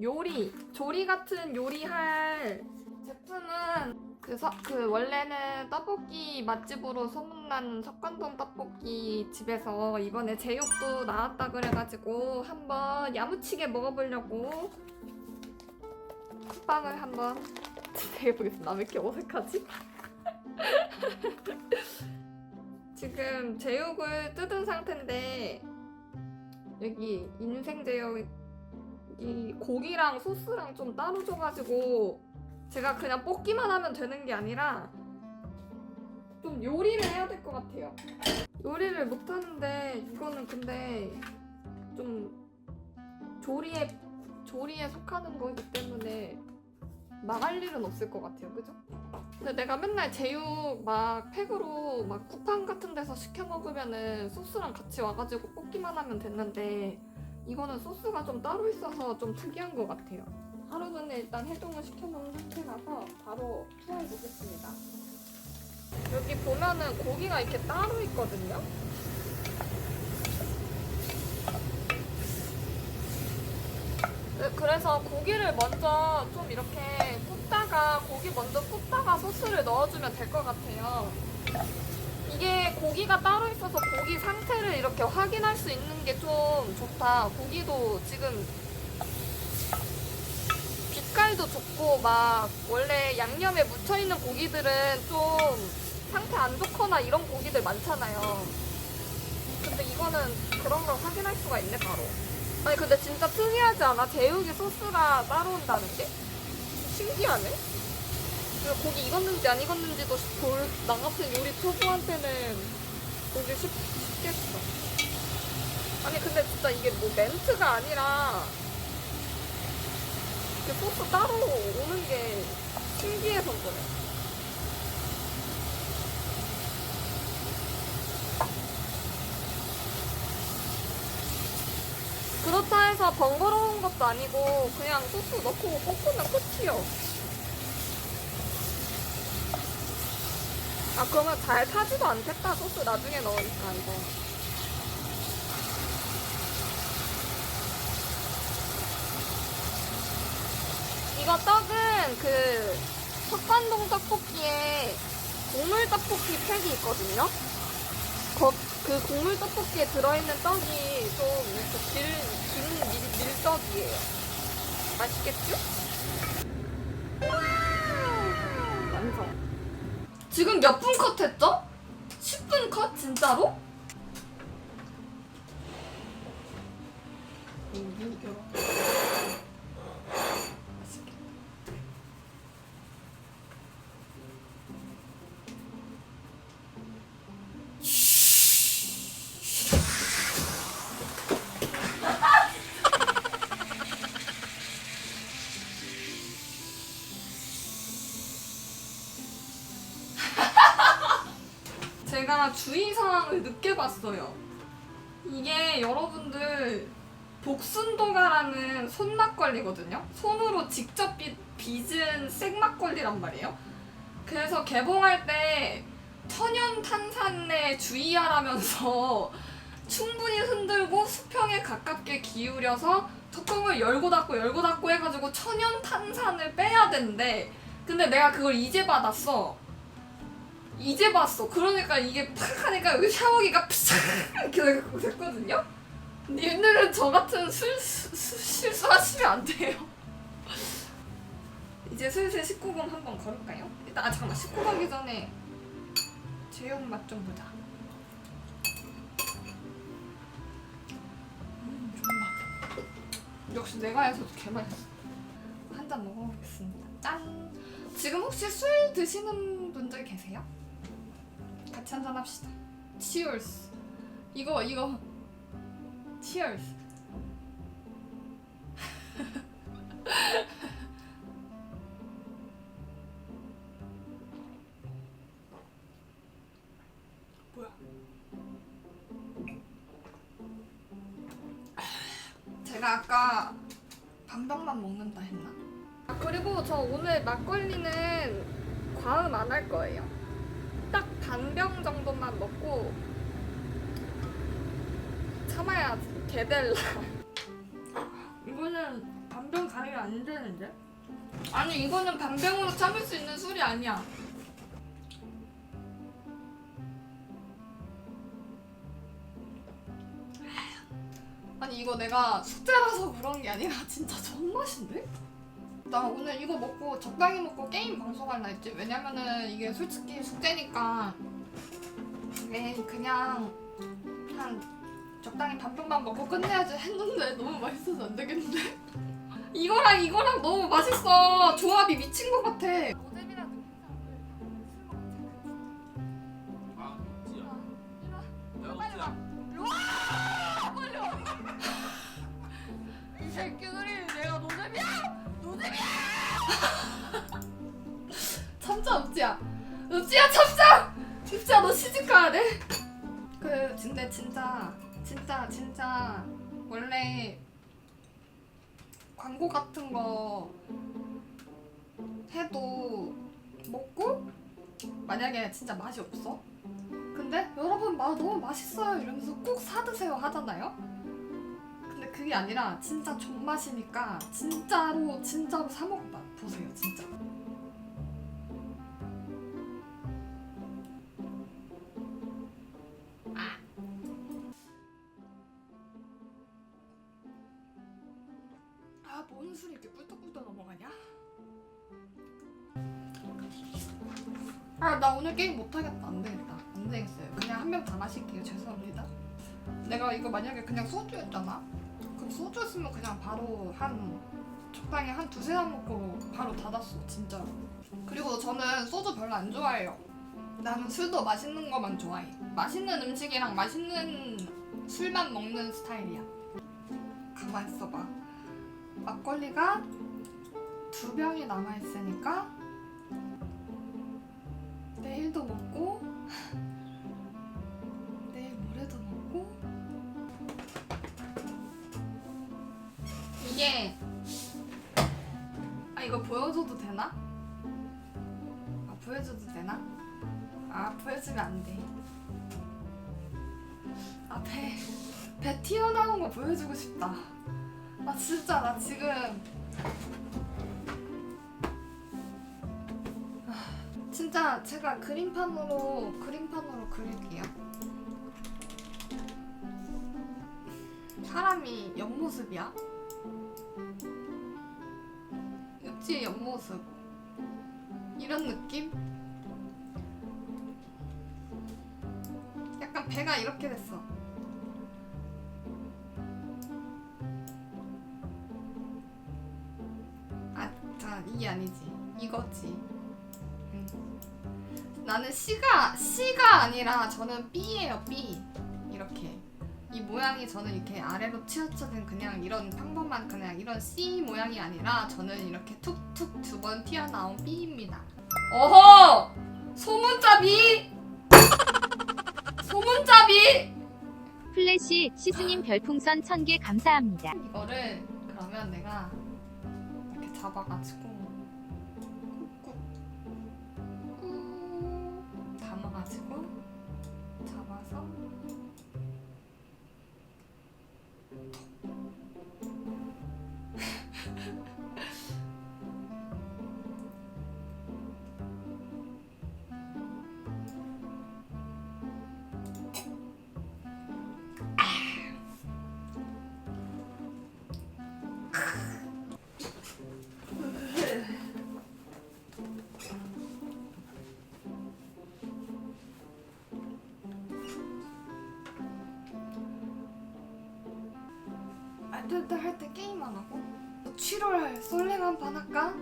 요리, 조리 같은 요리할 제품은 그, 서, 그 원래는 떡볶이 맛집으로 소문난 석관동 떡볶이 집에서 이번에 제육도 나왔다 그래가지고 한번 야무치게 먹어보려고 쿠팡을 한번 해보겠습니다. 왜 이렇게 어색하지? 지금 제육을 뜯은 상태인데 여기 인생 제육 이 고기랑 소스랑 좀 따로 줘가지고 제가 그냥 볶기만 하면 되는 게 아니라 좀 요리를 해야 될 것 같아요. 요리를 못하는데 이거는 근데 좀 조리에 조리에 속하는 거기 때문에 망할 일은 없을 것 같아요. 그죠? 근데 내가 맨날 제육 막 팩으로 막 쿠팡 같은 데서 시켜 먹으면은 소스랑 같이 와가지고 볶기만 하면 됐는데 이거는 소스가 좀 따로 있어서 좀 특이한 것 같아요. 하루 전에 일단 해동을 시켜놓은 상태라서 바로 투하해 보겠습니다. 여기 보면은 고기가 이렇게 따로 있거든요. 네, 그래서 고기를 먼저 좀 이렇게 굽다가 고기 먼저 굽다가 소스를 넣어주면 될 것 같아요. 이게 고기가 따로 있어서 고기 상태를 이렇게 확인할 수 있는 게 좀 좋다. 고기도 지금 빛깔도 좋고 막 원래 양념에 묻혀 있는 고기들은 좀 상태 안 좋거나 이런 고기들 많잖아요. 근데 이거는 그런 걸 확인할 수가 있네 바로. 아니 근데 진짜 특이하지 않아? 제육이 소스가 따로 온다는 게? 신기하네. 그리고 고기 익었는지 안 익었는지도 볼, 나 같은 요리 초보한테는 보기 쉽, 쉽겠어. 아니 근데 진짜 이게 뭐 멘트가 아니라 이렇게 소스 따로 오는 게 신기해서 그래. 그렇다 해서 번거로운 것도 아니고 그냥 소스 넣고 볶으면 끝이요. 아 그러면 잘 타지도 않겠다 소스 나중에 넣으니까 이거. 이거 떡은 그 석관동 떡볶이에 국물 떡볶이 팩이 있거든요. 거, 그 국물 떡볶이에 들어있는 떡이 좀 이렇게 길, 긴 밀, 밀떡이에요. 맛있겠죠? 지금 몇 분 컷 했죠? 10분 컷? 진짜로? 제가 주의 사항을 늦게 봤어요. 이게 여러분들 복순도가라는 손막걸리거든요. 손으로 직접 빚, 빚은 생막걸리란 말이에요. 그래서 개봉할 때 천연 탄산에 주의하라면서 충분히 흔들고 수평에 가깝게 기울여서 뚜껑을 열고 닫고 열고 닫고 해가지고 천연 탄산을 빼야 된대. 근데 내가 그걸 이제 받았어. 이제 봤어. 그러니까 이게 팍 하니까 여기 샤워기가 푸샥 이렇게 됐거든요. 님들은 저 같은 술, 수, 수- 실수하시면 안 돼요. 이제 슬슬 19금 한번 걸을까요? 일단 아 잠깐만 19 가기 전에 제육 맛좀 보자. 음 좋나. 역시 내가 해서도 개맛있어. 한 잔 먹어보겠습니다. 짠. 지금 혹시 술 드시는 분들 계세요? 같이 한잔 합시다. Cheers. 이거 이거. Cheers. 뭐야? 제가 아까 반병만 먹는다 했나? 아, 그리고 저 오늘 막걸리는 과음 안 할 거예요. 딱 반 병 정도만 먹고 참아야지. 개델라. 말이 안 되는데? 아니 이거는 반병으로 참을 수 있는 술이 아니야. 아니 이거 내가 숙제라서 그런 게 아니라 진짜 존맛인데? 나 오늘 이거 먹고 적당히 먹고 게임 방송할라 했지. 왜냐면은 이게 솔직히 숙제니까. 에이 그냥 한 적당히 반병만 먹고 끝내야지 했는데 너무 맛있어서 안 되겠는데? 이거랑 이거랑 너무 맛있어. 조합이 미친 것 같아 아, 읍지야 읍지야 참자! 읍지야 너 시집 가야 돼? 그 근데 진짜 진짜 진짜 원래 광고 같은 거 해도 먹고 만약에 진짜 맛이 없어? 근데 여러분 마 너무 맛있어요 이러면서 꼭 사드세요 하잖아요? 근데 그게 아니라 진짜 존맛이니까 진짜로 진짜로 사 먹어봐 보세요 진짜 아, 뭔 술이 이렇게 꿀떡꿀떡 넘어가냐? 아, 나 오늘 게임 못하겠다. 안 되겠다. 안 되겠어요. 그냥 한 병 다 마실게요. 죄송합니다. 내가 이거 만약에 그냥 소주였잖아? 그럼 소주였으면 그냥 바로 한, 적당히 한 두세 잔 먹고 바로 닫았어. 진짜로. 그리고 저는 소주 별로 안 좋아해요. 나는 술도 맛있는 거만 좋아해. 맛있는 음식이랑 맛있는 술만 먹는 스타일이야. 가만 있어봐. 막걸리가 두 병이 남아 있으니까 내일도 먹고 내일 모레도 먹고 이게 아 이거 보여줘도 되나? 아 보여줘도 되나? 아 보여주면 안 돼. 아배 배 튀어나온 거 보여주고 싶다. 나 진짜 나 지금 아, 진짜 제가 그림판으로 그림판으로 그릴게요. 사람이 옆모습이야? 읍지의 옆모습 이런 느낌? 약간 배가 이렇게 됐어. 아, 자, 이게 아니지. 이거지. 응. 나는 C가 C가 아니라 저는 B예요, B. 이렇게. 이 모양이 저는 이렇게 아래로 치우쳐진 그냥 이런 평범한 그냥 이런 C 모양이 아니라 저는 이렇게 툭툭 두 번 튀어나온 B입니다. 어허! 소문자비! 소문자비! 플래시 시스님 별풍선 1000개 감사합니다. 이거를 그러면 내가 잡아가지고 꾹꾹 꾹 담아가지고 잡아서 알뜰때 할때 게임 안 하고? 취롤 할 솔랭 한 판 할까?